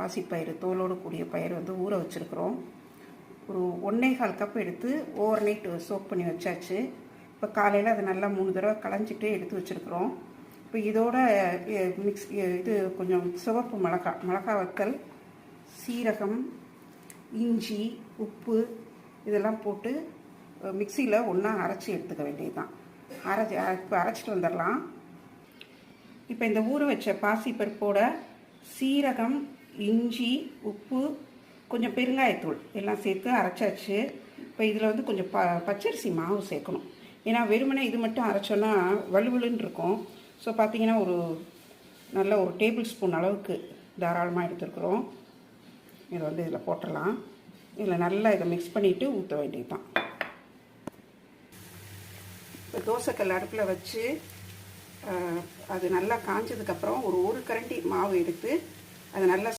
பாசிப்பயிறு தோலோடு கூடிய பயிர் வந்து ஊற வச்சுருக்குறோம். ஒரு ஒன்றே கால் கப் எடுத்து ஓவர் நைட் சோக் பண்ணி வச்சாச்சு. இப்போ காலையில் அதை நல்லா மூணு தடவை களைஞ்சிட்டு எடுத்து வச்சுருக்குறோம். இப்போ இதோட மிக்ஸ் இது கொஞ்சம் சிவப்பு மிளகா மிளகா வத்தல் சீரகம் இஞ்சி உப்பு இதெல்லாம் போட்டு மிக்சியில் ஒன்றா அரைச்சி எடுத்துக்க வேண்டியது தான் அரைச்சி இப்போ அரைச்சிட்டு வந்துடலாம். இப்போ இந்த ஊற வச்ச பாசி பருப்போட சீரகம் இஞ்சி உப்பு கொஞ்சம் பெருங்காயத்தூள் எல்லாம் சேர்த்து அரைச்சாச்சு இப்போ இதில் வந்து கொஞ்சம் ப பச்சரிசி மாவு சேர்க்கணும். ஏன்னா வெறுமனே இது மட்டும் அரைச்சோன்னா வலுவலுன்னு இருக்கும். ஸோ பார்த்தீங்கன்னா ஒரு நல்ல ஒரு டேபிள் ஸ்பூன் அளவுக்கு தாராளமாக எடுத்துருக்குறோம். இதை வந்து இதில் போட்டுடலாம். இதில் நல்லா இதை மிக்ஸ் பண்ணிவிட்டு ஊற்ற வேண்டியது தான் இப்போ தோசைக்கல் அடுப்பில் வச்சு அது நல்லா காஞ்சதுக்கப்புறம் ஒரு ஒரு கரண்டி மாவு எடுத்து அதை நல்லா